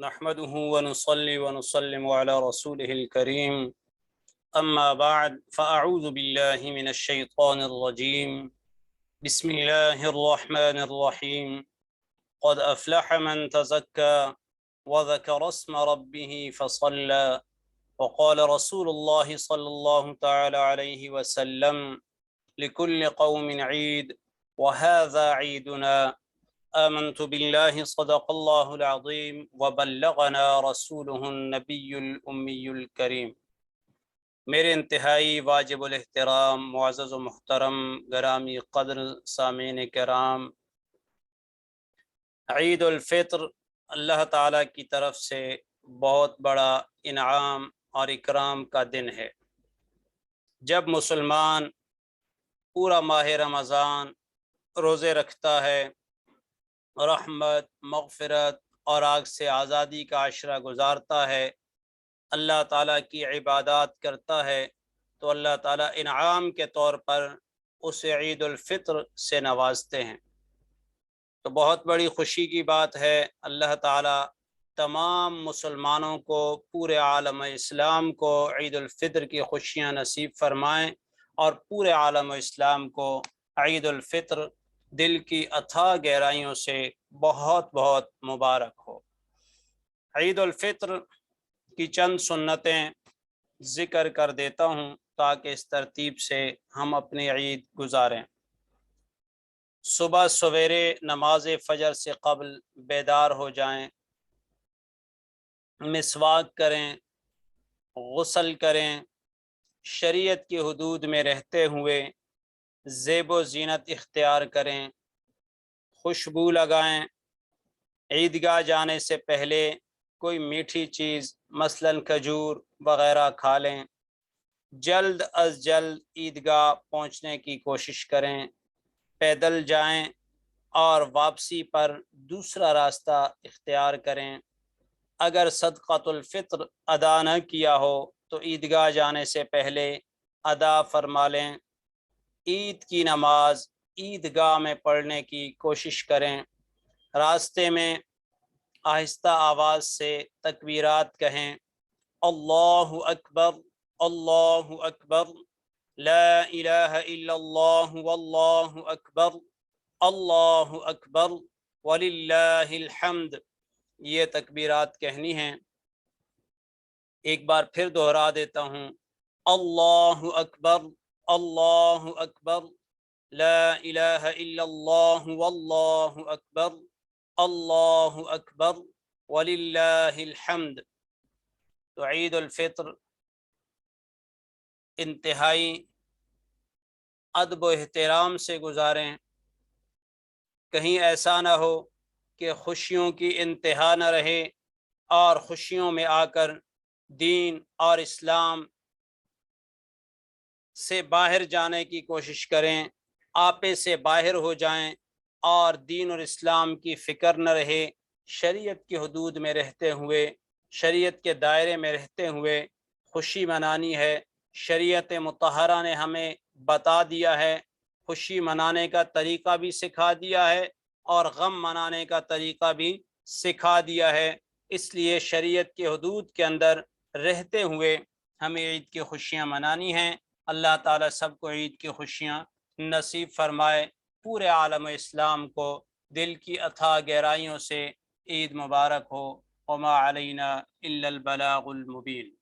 نحمده ونصلي ونسلم على رسوله الكريم. أما بعد فأعوذ بالله من الشيطان الرجيم. بسم الله الرحمن الرحيم. قد أفلح من تزكى وذكر اسم ربه فصلى. وقال رسول الله صلى الله تعالى عليه وسلم لكل قوم عيد وهذا عيدنا. آمنت بالله صدق الله العظيم وبلغنا رسوله النبي الأمي الكريم. میرے انتہائی واجب الاحترام، معزز و محترم، گرامی قدر سامعین کرام، عید الفطر اللہ تعالیٰ کی طرف سے بہت بڑا انعام اور اکرام کا دن ہے۔ جب مسلمان پورا ماہ رمضان روزے رکھتا ہے رحمت، مغفرت اور آگ سے آزادی کا عشرہ گزارتا ہے۔ اللہ تعالیٰ کی عبادات کرتا ہے۔ تو اللہ تعالیٰ انعام کے طور پر اسے عید الفطر سے نوازتے ہیں۔ تو بہت بڑی خوشی کی بات ہے۔ اللہ تعالیٰ تمام مسلمانوں کو، پورے عالم اسلام کو عید الفطر کی خوشیاں نصیب فرمائیں اور پورے عالم اسلام کو عید الفطر دل کی اتھا گہرائیوں سے بہت بہت مبارک ہو۔ عید الفطر کی چند سنتیں ذکر کر دیتا ہوں تاکہ اس ترتیب سے ہم اپنی عید گزاریں۔ صبح سویرے نماز فجر سے قبل بیدار ہو جائیں، مسواک کریں، غسل کریں، شریعت کی حدود میں رہتے ہوئے زیب و زینت اختیار کریں۔ خوشبو لگائیں۔ عیدگاہ جانے سے پہلے کوئی میٹھی چیز، مثلا کھجور وغیرہ کھا لیں۔ جلد از جلد عیدگاہ پہنچنے کی کوشش کریں۔ پیدل جائیں اور واپسی پر دوسرا راستہ اختیار کریں۔ اگر صدقۃ الفطر ادا نہ کیا ہو تو عیدگاہ جانے سے پہلے ادا فرما لیں۔ عید کی نماز عیدگاہ میں پڑھنے کی کوشش کریں۔ راستے میں آہستہ آواز سے تکبیرات کہیں۔ اللہ اکبر اللہ اکبر، لا الہ الا اللہ واللہ اکبر، اللہ اکبر، وللہ الحمد۔ یہ تکبیرات کہنی ہیں۔ ایک بار پھر دہرا دیتا ہوں۔ اللہ اکبر اللہ اکبر لا الہ الا اللہ واللہ اکبر اللہ اکبر وللہ الحمد. تو عید الفطر، انتہائی ادب و احترام سے گزاریں۔ کہیں ایسا نہ ہو کہ خوشیوں کی انتہا نہ رہے اور خوشیوں میں آ کر دین اور اسلام سے باہر جانے کی کوشش کریں۔ آپے سے باہر ہو جائیں اور دین اور اسلام کی فکر نہ رہے، شریعت کی حدود میں رہتے ہوئے، شریعت کے دائرے میں رہتے ہوئے خوشی منانی ہے۔ شریعت متحرہ نے ہمیں بتا دیا ہے۔ خوشی منانے کا طریقہ بھی سکھا دیا ہے اور غم منانے کا طریقہ بھی سکھا دیا ہے۔ اس لیے شریعت کے حدود کے اندر رہتے ہوئے ہمیں عید کی خوشیاں منانی ہیں۔ اللہ تعالیٰ سب کو عید کی خوشیاں نصیب فرمائے، پورے عالم اسلام کو دل کی اتھا گہرائیوں سے عید مبارک ہو۔ وما علینا الا البلاغ المبین۔